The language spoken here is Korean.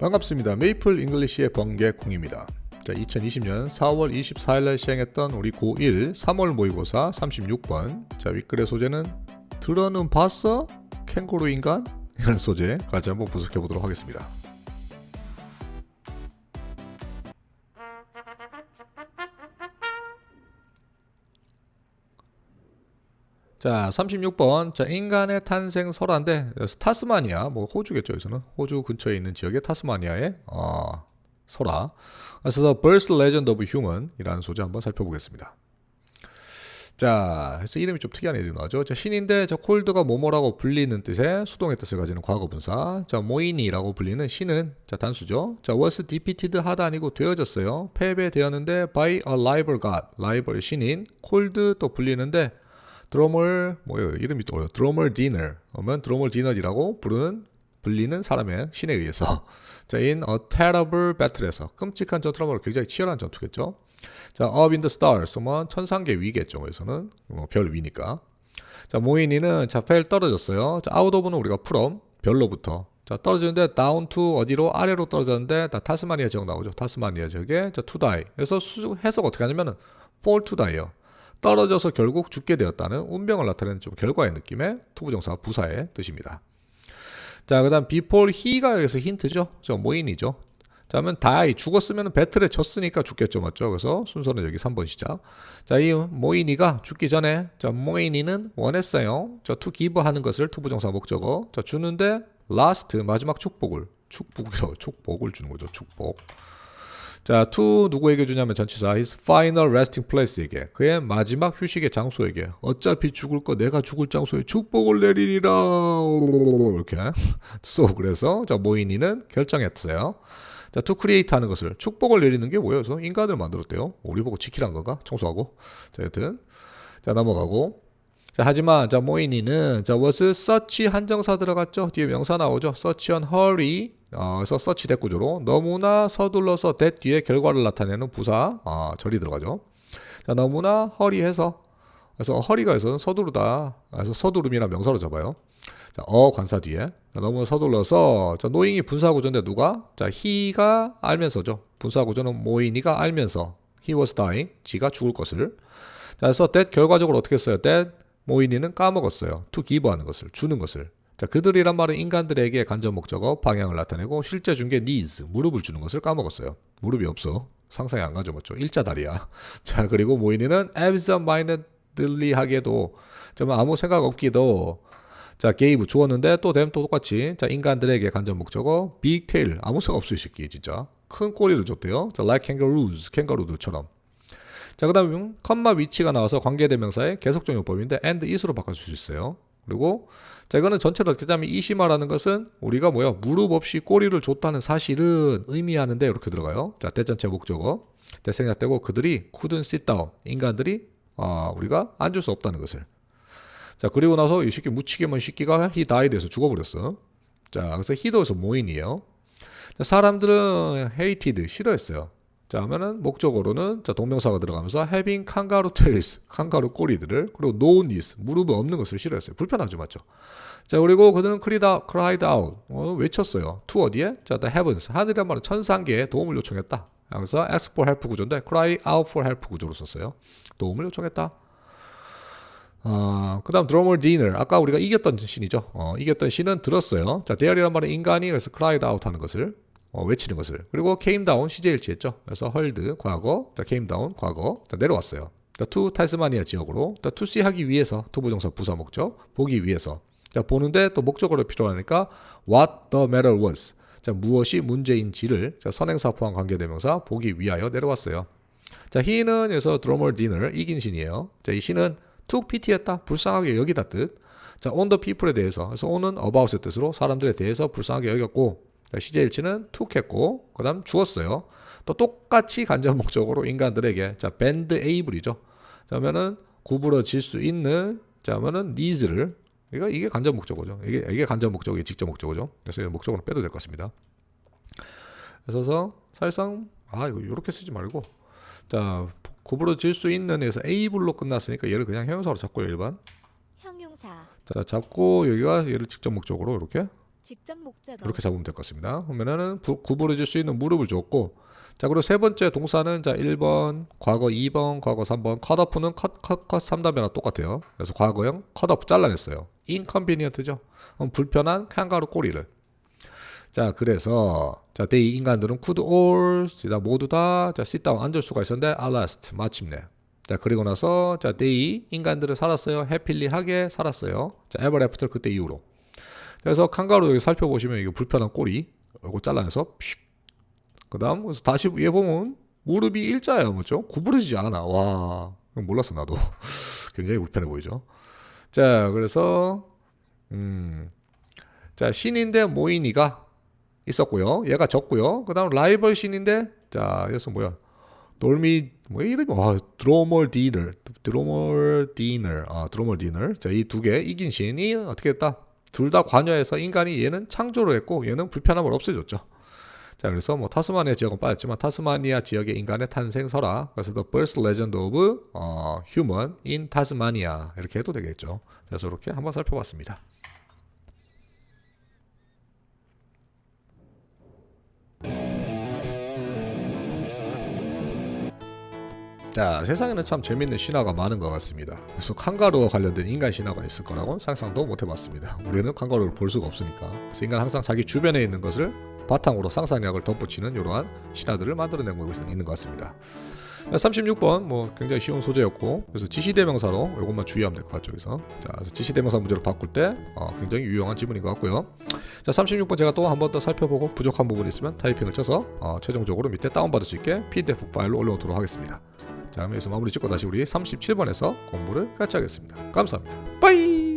반갑습니다. 메이플 잉글리시의 번개콩입니다. 자, 2020년 4월 24일 날 시행했던 우리 고1 3월 모의고사 36번. 자, 윗글의 소재는 들어는 봤어? 캥거루 인간? 이런 소재 같이 한번 분석해 보도록 하겠습니다. 자, 36번. 자, 인간의 탄생 설화인데 타스마니아, 뭐 호주겠죠, 여기서는. 호주 근처에 있는 지역의 타스마니아의 어, 설화. 그래서 The Birth Legend of Human이라는 소재 한번 살펴보겠습니다. 자, 그래서 이름이 좀 특이한 이름이 나오죠. 자, 신인데 저 콜드가 뭐뭐라고 불리는 뜻의 수동의 뜻을 가지는 과거 분사. 자, 모이니라고 불리는 신은 자, 단수죠. 자, was defeated 하다 아니고 되어졌어요. 패배되었는데 by a rival god. rival 신인 콜드 또 불리는데 드러멀 뭐예요? 이름이 또 드러멀 디너. 그러면 드러멀 디너이라고 부르는 불리는 사람의 신에 의해서 자, in a terrible battle에서 끔찍한 전투로 굉장히 치열한 전투겠죠. 자, the stars 그러면 천상계 위겠죠. 여기서는 뭐, 별 위니까. 자, 모인이는 자, 펠 떨어졌어요. 자, of는 우리가 from 별로부터 자, 떨어지는데 down to 어디로 아래로 떨어졌는데 다 타스마니아 지역 나오죠. 타스마니아 지역에 자, to die. 그래서 수, 해석 어떻게 하냐면은 to die요. 떨어져서 결국 죽게 되었다는 운명을 나타내는 좀 결과의 느낌의 투부정사 부사의 뜻입니다. 자, 그 다음 before he가 여기서 힌트죠. 저 모인이죠. 자, 그러면 die 죽었으면 배틀에 졌으니까 죽겠죠, 맞죠? 그래서 순서는 여기 3번 시작. 자, 이 모인이가 죽기 전에 자, 모인이는 원했어요. 자, to give 하는 것을 투부정사 목적어. 자, 주는데 last 마지막 축복을 축복이라고 축복을 주는 거죠. 축복. 자, to 누구에게 주냐면 전치사 his final resting place에게 그의 마지막 휴식의 장소에게 어차피 죽을 거 내가 죽을 장소에 축복을 내리리라 이렇게 so 그래서 자 모인이는 결정했어요. 자, to create 하는 것을 축복을 내리는 게? 그래서 인간을 만들었대요. 우리 보고 지키란 건가? 청소하고. 자, 여튼 자 넘어가고 자, 하지만 자 모인이는 자 was such 한정사 들어갔죠. 뒤에 명사 나오죠. such on hurry 어, 그래서 서치 대구조로 너무나 서둘러서 that 뒤에 결과를 나타내는 부사 어, 절이 들어가죠. 자, 너무나 허리해서 그래서 허리가 해서 서두르다. 그래서 서두름이나 명사로 잡아요. 자, 어 관사 뒤에 자, 너무 서둘러서 자, 노잉이 분사 구조인데 누가? 자, he가 알면서죠. 분사 구조는 모인이가 알면서 he was dying. 지가 죽을 것을. 자, 그래서 that 결과적으로 어떻게 했어요? that 모인이는 까먹었어요. to give 하는 것을 주는 것을. 자, 그들이란 말은 인간들에게 간접 목적어 방향을 나타내고 실제 준 게 needs 무릎을 주는 것을 까먹었어요. 무릎이 없어. 상상이 안 가죠, 맞죠? 일자 다리야. 자, 그리고 모인이는 absent-mindedly하게도 정말 아무 생각 없기도 자, gave 주었는데 또 되면 또 똑같이 자, 인간들에게 간접 목적어 big tail 아무 생각 없을 새끼 진짜 큰 꼬리를 줬대요. 자, like kangaroos 캥거루들처럼. 자, 그 다음에 컴마 위치가 나와서 관계대명사의 계속적 용법인데 and is로 바꿔줄 수 있어요. 그리고 자 이거는 전체로 어떻게 하면 이시마라는 것은 우리가 뭐야 무릎 없이 꼬리를 줬다는 사실은 의미하는데 이렇게 들어가요. 자 대전체 목적어 대생략되고 그들이 couldn't sit down 인간들이 아 우리가 앉을 수 없다는 것을 자 그리고 나서 이 새끼 무치게먼 새끼가 he died에서 죽어버렸어. 자 그래서 he도에서 모인이에요. 자, 사람들은 hated 싫어했어요. 자, 하면은 목적어로는 자, 동명사가 들어가면서 having kangaroo tails, 칸가루 꼬리들을 그리고 no knees, 무릎이 없는 것을 싫어했어요. 불편하죠, 맞죠? 자, 그리고 그들은 cried out, cried out 어, 외쳤어요. to 어디에? 자, the heavens, 하늘이란 말은 천상계에 도움을 요청했다. 그래서 ask for help 구조인데 cry out for help 구조로 썼어요. 도움을 요청했다. 어, 그 다음 드러멀 디너 아까 우리가 이겼던 신이죠 어, 이겼던 신은 들었어요 자 대열이란 말은 인간이 그래서 cried out 하는 것을 어, 외치는 것을. 그리고 came down 시제일치했죠. 그래서 헐드 과거, 자 came down 과거, 자 내려왔어요. 자 to 타스마니아 지역으로, 자 to see 하기 위해서 투부정사 부사 목적 보기 위해서. 자 보는데 또 목적어로 필요하니까 what the matter was. 자 무엇이 문제인지를 자 선행사 포함 관계대명사 보기 위하여 내려왔어요. 자 he는 여기서 드러멀 디너 이긴 신이에요. 자 이 신은 took pity했다 불쌍하게 여기다 뜻. 자 on the people에 대해서 그래서 on은 about의 뜻으로 사람들에 대해서 불쌍하게 여겼고 시제 일치는 툭 했고 그 다음 주었어요. 또 똑같이 간접 목적으로 인간들에게 자 밴드 에이블이죠. 그러면은 구부러질 수 있는 자면은 니즈를 이거 이게 간접 목적어죠. 이게 이게 간접 목적이 직접 목적어죠. 그래서 목적어는 빼도 될 것 같습니다. 그래서 사실상 아 이거 이렇게 쓰지 말고 자 구부러질 수 있는 에서 에이블로 끝났으니까 얘를 그냥 형용사로 잡고요 일반. 형용사 자 잡고 여기가 얘를 직접 목적으로 이렇게 이렇게 잡으면 될 것 같습니다. 그러면은 부- 구부러질 수 있는 무릎을 줬고 자 그리고 세 번째 동사는 자 1번 과거 2번 과거 3번 컷오프는 컷 컷컷 3단계랑 똑같아요. 그래서 과거형 컷오프 잘라냈어요. 그럼 불편한 캥거루 꼬리를. 자 그래서 자 they 인간들은 could 모두 다자 sit 앉을 수가 있었는데 at last 마침내. 자 그리고 나서 자 they 인간들은 살았어요. 해필리하게 살았어요. 자 ever after 그때 이후로 그래서 칸가루 여기 살펴보시면 이거 불편한 꼬리 이거 잘라내서 그 다음 다시 얘 보면 무릎이 일자예요 뭐죠? 구부러지지 않아. 와 몰랐어 나도. 굉장히 불편해 보이죠? 자 그래서 음 자 신인데 모인이가 있었고요. 얘가 졌고요. 그 다음 라이벌 신인데 자 여기서 뭐야? 돌미 뭐 이름이 와 드로멀 디너 드로멀 디너 아 드로멀 디너. 자이 두 개 이긴 신이 어떻게 했다 둘 다 관여해서 인간이 얘는 창조를 했고 얘는 불편함을 없애줬죠. 자 그래서 뭐 타스마니아 지역은 빠졌지만 타스마니아 지역의 인간의 탄생 설화 그래서 The Birth Legend of 어, Human in Tasmania 이렇게 해도 되겠죠. 그래서 이렇게 한번 살펴봤습니다. 자 세상에는 참 재밌는 신화가 많은 것 같습니다. 그래서 칸가루와 관련된 인간 신화가 있을 거라고는 상상도 못 해봤습니다. 우리는 칸가루를 볼 수가 없으니까. 그래서 인간 항상 자기 주변에 있는 것을 바탕으로 상상력을 덧붙이는 이러한 신화들을 만들어내고 있- 있는 것 같습니다. 36번 뭐 굉장히 쉬운 소재였고 그래서 지시대명사로 이것만 주의하면 될 것 같죠 그래서 자 그래서 지시대명사 문제로 바꿀 때 어, 굉장히 유용한 지문인 것 같고요 자 36번 제가 또 한 번 더 살펴보고 부족한 부분이 있으면 타이핑을 쳐서 어, 최종적으로 밑에 다운받을 수 있게 PDF 파일로 올려놓도록 하겠습니다 자 여기서 마무리 짓고 다시 우리 37번에서 공부를 같이 하겠습니다. 감사합니다. 빠이